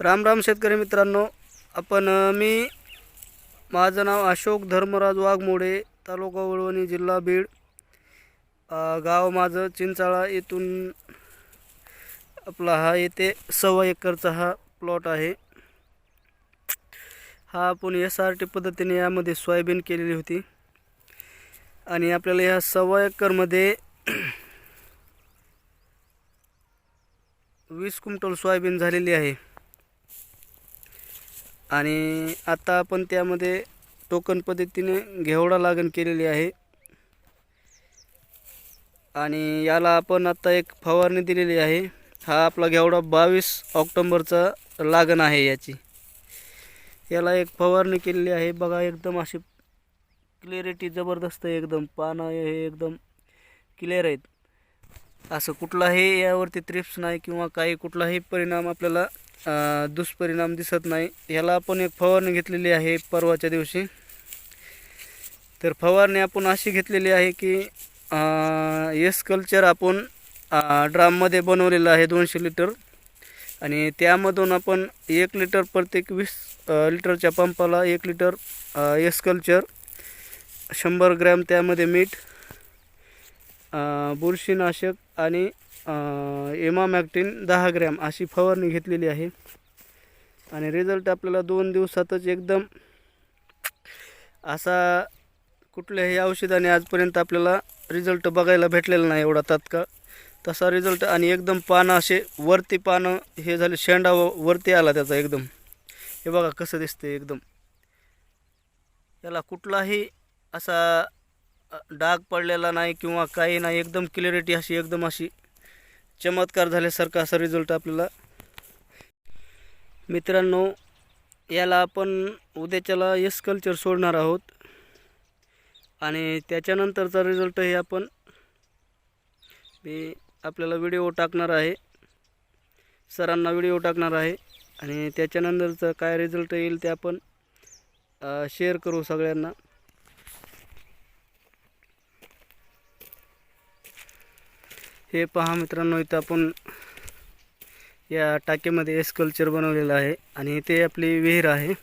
राम राम शेतकरी मित्रांनो. आपण मी माझं नाव अशोक धर्मराज वाघमोडे तालुका वळवणी जिल्हा बीड. गाव माझं चिंचाळा येथून आपला हा येथे सव्वा एकरचा हा प्लॉट आहे. हा आपण एस आर टी पद्धतीने यामध्ये सोयाबीन केलेली होती. आणि आपल्याला या सव्वा एकरमध्ये वीस क्विंटल सोयाबीन झालेली आहे. आणि आता आपण त्यामध्ये टोकन पद्धतीने घेवडा लागण केलेली आहे. आणि याला आपण आता एक फवारणी दिलेली आहे. हा आपला घेवडा बावीस ऑक्टोंबरचा लागण आहे याची. याला एक फवारणी केलेली आहे. बघा एकदम अशी क्लिअरिटी जबरदस्त आहे एकदम. पानं हे एकदम क्लिअर आहेत. असं कुठलाही यावरती त्रिप्स नाही किंवा काही कुठलाही परिणाम आपल्याला दुष्परिणाम दिसत नाही. याला आपण एक फवारणी घेतलेली आहे परवाच्या दिवशी. तर फवारणी आपण अशी घेतलेली आहे की एस कल्चर आपण ड्राममध्ये बनवलेलं आहे दोनशे लिटर. आणि त्यामधून आपण एक लिटर प्रत्येक वीस लिटरच्या पंपाला एक लिटर एस कल्चर शंभर ग्रॅम त्यामध्ये मीठ बुरशीनाशक आणि एमामॅक्टिन दहा ग्रॅम अशी फवारणी घेतलेली आहे. आणि रिझल्ट आपल्याला दोन दिवसातच एकदम असा कुठल्याही औषधाने आजपर्यंत आपल्याला रिझल्ट बघायला भेटलेला नाही एवढा तात्काळ. तसा रिझल्ट आणि एकदम पानं असे वरती पानं हे झाले शेंडा व- वरती आला त्याचा एकदम. हे बघा कसं दिसते एकदम. याला कुठलाही असा डाग पडलेला नाही किंवा काही नाही एकदम क्लिअरिटी अशी एकदम अशी चमत्कार झाल्यासारखा असा रिझल्ट आपल्याला. मित्रांनो याला आपण उद्याच्याला यस कल्चर सोडणार आहोत. आणि त्याच्यानंतरचा रिझल्ट हे आपण मी आपल्याला व्हिडिओ टाकणार आहे. सरांना व्हिडिओ टाकणार आहे. आणि त्याच्यानंतरचं काय रिझल्ट येईल ते आपण शेअर करू सगळ्यांना. हे पहा मित्रांनो इथं आपण या टाकीमध्ये एस्कल्चर बनवलेलं आहे आणि इथे आपली विहीर आहे.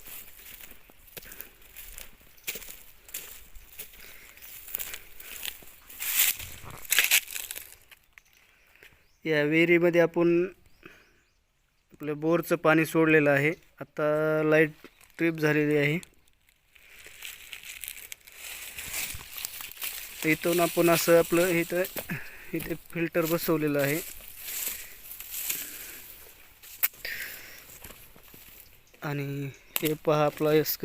या विहिरीमध्ये आपण आपलं बोरचं पाणी सोडलेलं आहे. आता लाइट ट्रिप झालेली आहे. इथून आपण असं आपलं इथं इथे फिल्टर बसवलेलं आहे. आणि हे पहा आपला एस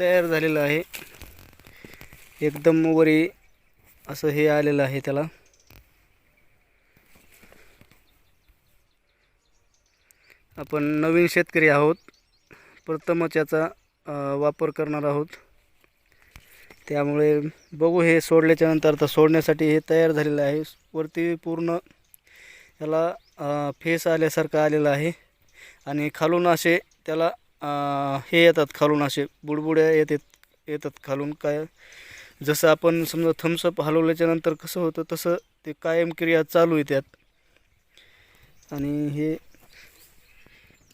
तयार झालेलं आहे. एकदम वरी असं हे आलेलं आहे त्याला. आपण नवीन शेतकरी आहोत. प्रथमच याचा वापर करणार आहोत. त्यामुळे बघू हे सोडल्याच्या नंतर आता सोडण्यासाठी हे तयार झालेलं आहे. वरती पूर्ण याला फेस आल्यासारखं आलेलं आहे. आणि खालून असे त्याला हे येतात खालून असे बुडबुड्या येतात येतात खालून. काय जसं आपण समजा थम्सअप हलवल्याच्या नंतर कसं होतं तसं ते कायम क्रिया चालू आहे त्यात. आणि हे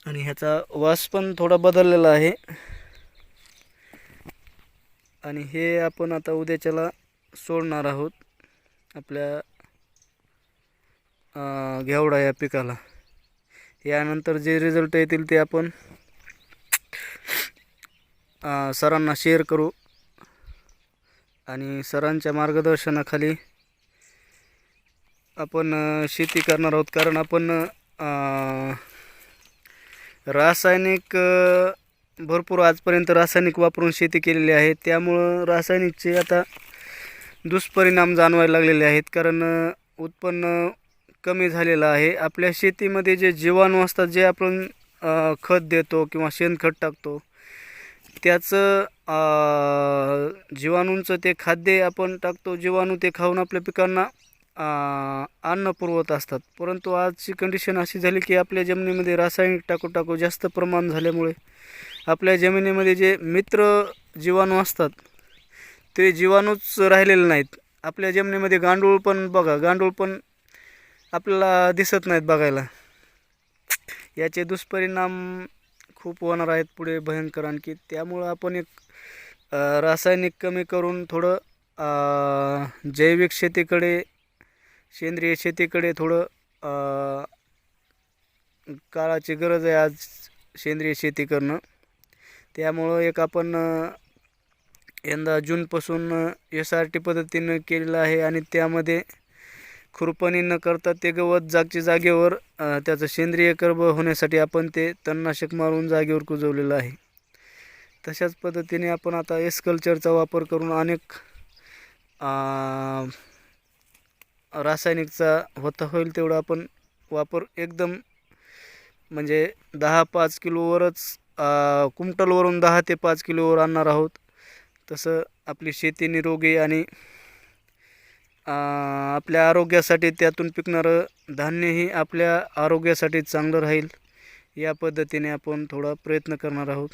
आणि ह्याचा वास पण थोडा बदललेला आहे. आणि हे आपण आता उद्याच्याला सोडणार आहोत आपल्या घेवडा या पिकाला. यानंतर जे रिझल्ट येतील ते आपण सरांना शेअर करू आणि सरांच्या मार्गदर्शनाखाली आपण शेती करणार आहोत. कारण आपण रासायनिक भरपूर आजपर्यंत रासायनिक वापरून शेती केलेली आहे. त्यामुळं रासायनिकचे आता दुष्परिणाम जाणवायला लागलेले आहेत. कारण उत्पन्न कमी झालेलं आहे. आपल्या शेतीमध्ये जे जीवाणू असतात जे आपण खत देतो किंवा शेणखत टाकतो त्याचं जीवाणूंचं ते खाद्य आपण टाकतो जीवाणू ते खाऊन आपल्या पिकांना अन्न पुरवत असतात. परंतु आजची कंडिशन अशी झाली की आपल्या जमिनीमध्ये रासायनिक टाकू टाकू जास्त प्रमाण झाल्यामुळे आपल्या जमिनीमध्ये जे मित्र जीवाणू असतात ते जीवाणूच राहिलेले नाहीत. आपल्या जमिनीमध्ये गांडूळ पण बघा गांडूळ पण आपल्याला दिसत नाहीत बघायला. याचे दुष्परिणाम खूप होणार आहेत पुढे भयंकर आणखी. त्यामुळं आपण एक रासायनिक कमी करून थोडं जैविक शेतीकडे सेंद्रिय शेतीकडे थोडं काळाची गरज आहे आज सेंद्रिय शेती करणं. त्यामुळं एक आपण यंदा जूनपासून एस आर टी पद्धतीनं केलेलं आहे आणि त्यामध्ये खुरपणी न करता ते गवत जागच्या जागेवर त्याचं सेंद्रिय कर्ब होण्यासाठी आपण ते तणनाशक मारून जागेवर कुजवलेलं आहे. तशाच पद्धतीने आपण आता एस कल्चरचा वापर करून अनेक रासायनिकचा होता होईल तेवढा आपण वापर एकदम म्हणजे दहा पाच किलोवरच कुमटलवरून कुंटलवरून दहा ते पाच किलोवर आणणार आहोत. तसं आपली शेती निरोगी आणि आपल्या आरोग्यासाठी त्यातून पिकणारं धान्यही आपल्या आरोग्यासाठी चांगलं राहील. या पद्धतीने आपण थोडा प्रयत्न करणार आहोत.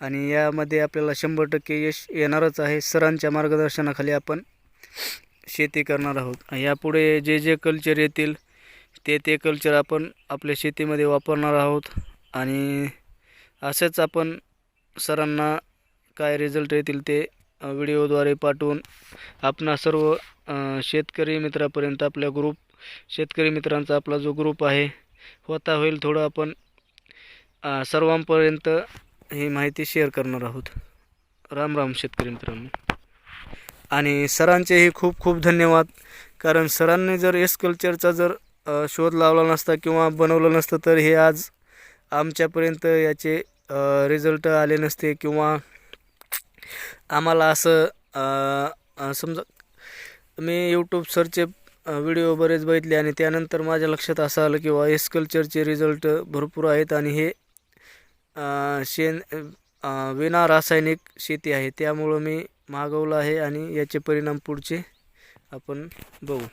आणि यामध्ये आपल्याला शंभर टक्के यश येणारच आहे. सरांच्या मार्गदर्शनाखाली आपण शेती करणार आहोत. यापुढे जे जे कल्चर येतील ते ते कल्चर आपण आपल्या शेतीमध्ये वापरणार आहोत. आणि असंच आपण सरांना काय रिझल्ट येतील ते व्हिडिओद्वारे पाठवून आपणा सर्व शेतकरी मित्रापर्यंत आपल्या ग्रुप शेतकरी मित्रांचा आपला जो ग्रुप आहे होता होईल थोडं आपण सर्वांपर्यंत ही माहिती शेअर करणार आहोत. राम राम शेतकरी मित्रांनो. आणि सरांचेही खूप खूप धन्यवाद. कारण सरांनी जर एस कल्चरचा जर शोध लावला नसता किंवा बनवलं नसतं तर हे आज आमच्यापर्यंत याचे रिझल्ट आले नसते किंवा आम्हाला असं समजा मी यूट्यूब सरचे व्हिडिओ बरेच बघितले आणि त्यानंतर माझ्या लक्षात असं आलं किंवा एस कल्चरचे रिझल्ट भरपूर आहेत आणि हे शेण विना रासायनिक शेती आहे. त्यामुळं मी मागवलं आहे आणि याचे परिणाम पुढचे आपण बघू.